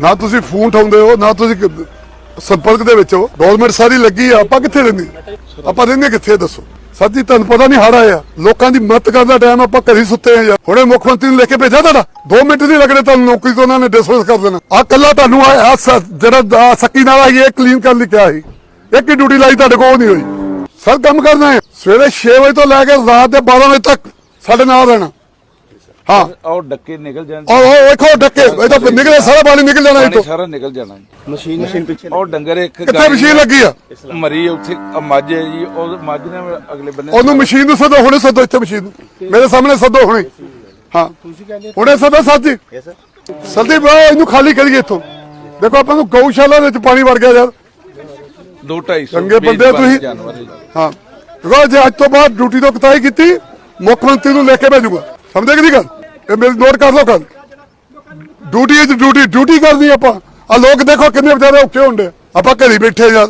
ਨਾ ਤੁਸੀਂ ਫੋਨ ਉਠਾਉਂਦੇ ਹੋ, ਨਾ ਤੁਸੀਂ ਕ- ਸੰਪਰਕ ਦੇ ਵਿੱਚ ਹੋ। ਗਵਰਨਮੈਂਟ ਸਾਰੀ ਲੱਗੀ ਆ, ਆਪਾਂ ਕਿੱਥੇ ਰਹਿੰਦੇ? ਆਪਾਂ ਰਹਿੰਦੇ ਕਿੱਥੇ ਦੱਸੋ? ਸਰ ਤੁਹਾਨੂੰ ਪਤਾ ਨਹੀਂ ਹੜ ਆਇਆ। ਲੋਕਾਂ ਦੀ ਮਦਦ ਕਰਨ ਦਾ ਟਾਈਮ ਆਪਾਂ ਘਰੀ ਸੁੱਤੇ ਆ ਯਾਰ। ਹੁਣੇ ਮੁੱਖ ਮੰਤਰੀ ਨੂੰ ਲੈ ਕੇ ਭੇਜਿਆ ਤੁਹਾਡਾ? 2 ਮਿੰਟ ਨਹੀਂ ਲੱਗਣੇ ਤੁਹਾਨੂੰ ਨੌਕਰੀ ਤੋਂ ਉਹਨਾਂ ਨੇ ਡਿਸਮਿਸ ਕਰ ਦੇਣਾ। ਆ ਕੱਲਾ ਤੁਹਾਨੂੰ ਆ, ਆਹ ਸ- ਜਿਹੜਾ ਆਹ ਸੱਕੀ ਨਾਲ ਆਈ, ਇਹ ਕਲੀਨ ਕਰਨ ਲਈ ਕਿਹਾ ਸੀ। ਇੱਕ ਹੀ ਡਿਊਟੀ ਲਾਈ ਤੁਹਾਡੇ ਕੋਲ ਉਹ ਨਹੀਂ ਹੋਈ। ਸਰ, ਕੰਮ ਕਰਨਾ ਹੈ। ਸਵੇਰੇ 6 ਵਜੇ ਤੋਂ ਲੈ ਕੇ ਰਾਤ ਦੇ 12 ਵਜੇ ਤੱਕ ਸਾਡੇ ਨਾਲ ਰਹਿਣਾ। ਹਾਂ। ਔਰ ਡੱਕੇ ਨਿਕਲ ਜਾਣ ਉਹ ਉਹ ਵੇਖੋ ਡੱਕੇ। ਇਹ ਤਾਂ ਨਿਕਲੇ ਸਾਰਾ ਪਾਣੀ ਨਿਕਲ ਜਾਣਾ ਪਾਣੀ ਇੱਥੋਂ। ਸਾਰਾ ਨਿਕਲ ਜਾਣਾ ਜੀ। ਮਸ਼ੀਨ ਮਸ਼ੀਨ ਪਿੱਛੇ ਔਰ ਡੰਗਰ ਇੱਕ ਕਿੱਥੇ ਗਾਂ ਮਸ਼ੀਨ ਲੱਗੀ ਆ? ਮਰੀ ਉੱਥੇ ਆ ਮੱਝ ਹੈ ਜੀ ਉਹ ਮੱਝ ਨੇ ਅਗਲੇ ਬੰਨੇ ਉਹਨੂੰ ਮਸ਼ੀਨ ਨੂੰ ਸੱਦੋ ਹੁਣੇ ਸੱਦੋ ਇੱਥੇ ਮਸ਼ੀਨ। ਨੂੰ ਮੇਰੇ ਸਾਹਮਣੇ ਸੱਦੋ ਹੁਣੇ। ਹਾਂ। ਹੁਣੇ ਸੱਦੋ ਸਾਜੀ ਯੈਸ ਸਰ ਸਲਦੀ ਬਾ ਇਹਨੂੰ ਖਾਲੀ ਕਰੀਏ ਇੱਥੋਂ। ਦੇਖੋ ਆਪਾਂ ਨੂੰ ਗਊਸ਼ਾਲਾ ਦੇ ਵਿੱਚ ਪਾਣੀ ਵੜ ਗਿਆ ਯਾਰ। ਚੰਗੇ ਬੰਦੇ ਤੁਸੀਂ। ਹੈ ਜੀ। ਹਾਂ। ਦੇਖੋ ਜੇ ਅੱਜ ਤੋਂ ਬਾਅਦ ਡਿਊਟੀ ਤੋਂ ਕਤਾਈ ਕੀਤੀ ਮੁੱਖ ਮੰਤਰੀ ਨੂੰ ਲੈ ਕੇ ਭੇਜੂਗਾ ਸਮਝਦੇ ਕਿ ਨਹੀਂ ਗੱਲ। ਇਹ ਮੇਰੀ ਨੋਟ ਕਰ ਲਓ ਗੱਲ। ਡਿਊਟੀ ਇਜ਼ ਡਿਊਟੀ ਡਿਊਟੀ ਕਰਨੀ ਆਪਾਂ। ਆ ਲੋਕ ਦੇਖੋ ਕਿੰਨੇ ਵਿਚਾਰੇ ਔਖੇ ਹੁੰਦੇ ਆ। ਆਪਾਂ ਘਰੀ ਬੈਠੇ ਯਾਰ।